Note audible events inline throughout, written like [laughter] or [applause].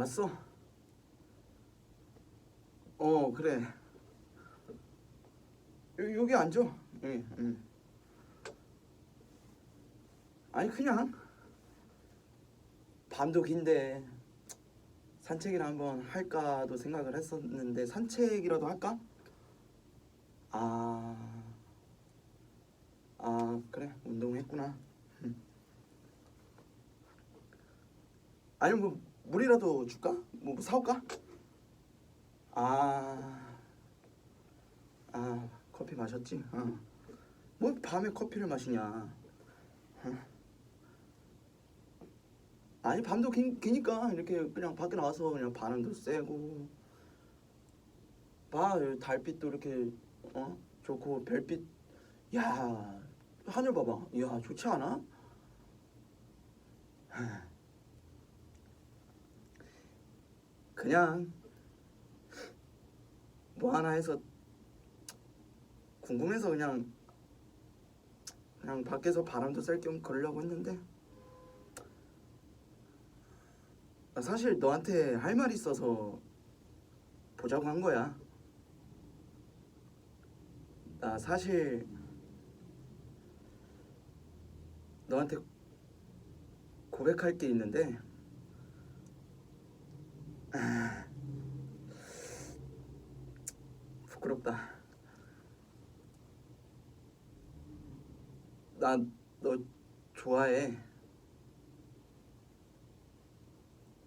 왔어. 어 그래. 여, 여기 앉아. 여기. 응. 아니 그냥 밤도 긴데 산책이나 한번 할까도 생각을 했었는데 산책이라도 할까? 아, 아 그래 운동했구나. 응. 아니 뭐 물이라도 줄까? 뭐, 뭐 사올까? 아, 아 커피 마셨지? 어. 뭐 밤에 커피를 마시냐? 어. 아니 밤도 긴, 기니까 이렇게 그냥 밖에 나와서 그냥 바람도 쐬고 봐 달빛도 이렇게 어 좋고 별빛 야 하늘 봐봐 야 좋지 않아? 그냥 뭐 하나 해서 궁금해서 그냥 그냥 밖에서 바람도 쐴겸 그러려고 했는데 나 사실 너한테 할 말 있어서 보자고 한 거야. 나 사실 너한테 고백할 게 있는데 아, 부끄럽다. 나 너 좋아해.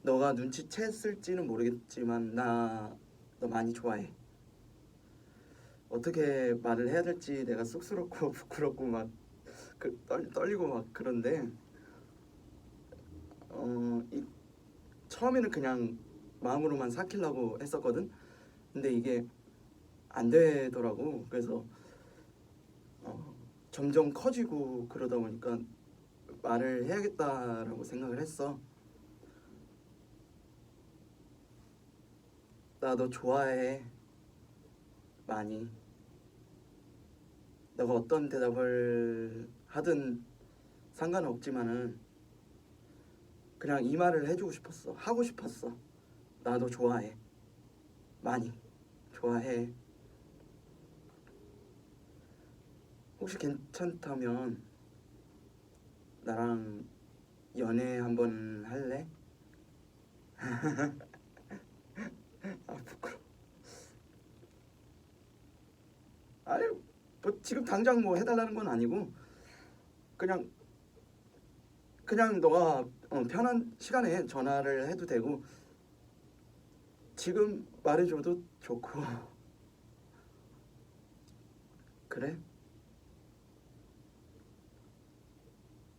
너가 눈치챘을지는 모르겠지만 나 너 많이 좋아해. 어떻게 말을 해야 될지 내가 쑥스럽고 [laughs] 부끄럽고 막 그, 떨, 떨리고 막 그런데 어, 이, 처음에는 그냥 마음으로만 삭히려고 했었거든. 근데 이게 안 되더라고. 그래서 어, 점점 커지고 그러다 보니까 말을 해야겠다라고 생각을 했어. 나 너 좋아해. 많이. 너가 어떤 대답을 하든 상관은 없지만은 그냥 이 말을 해주고 싶었어. 하고 싶었어. 나너 좋아해. 많이. 좋아해. 혹시 괜찮다면 나랑 연애 한번 할래? [laughs] 아 부끄러. 아니 뭐 지금 당장 뭐 해달라는 건 아니고 그냥 그냥 너가 어, 편한 시간에 전화를 해도 되고 지금 말해줘도 좋고. 그래?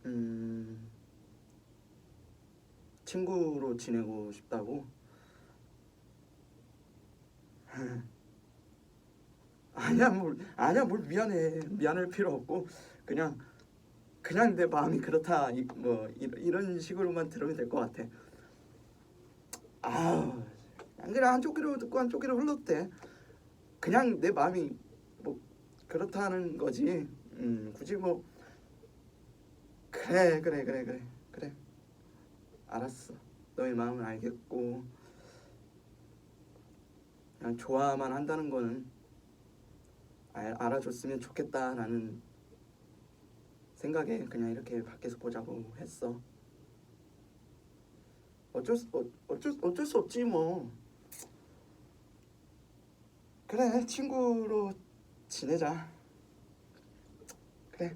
음 친구로 지내고 싶다고? [laughs] 아니야 뭘 아니야 뭘 미안해. 미안할 필요 없고. 그냥 그냥 내 마음이 그렇다. 이- 뭐 이런, 이런 식으로만 들으면 될 것 같아. 아우 안 그래 한쪽 귀로 듣고 한쪽 귀로 돼 그냥 내 마음이 뭐 그렇다는 거지. 음 굳이 뭐 그래 그래 그래 그래 그래. 알았어. 너의 마음을 알겠고. 그냥 좋아만 한다는 거는 알, 알아줬으면 좋겠다라는 생각에 그냥 이렇게 밖에서 보자고 했어. 어쩔 수 어, 어쩔 어쩔 수 없지 뭐. 그래 친구로 지내자. 그래.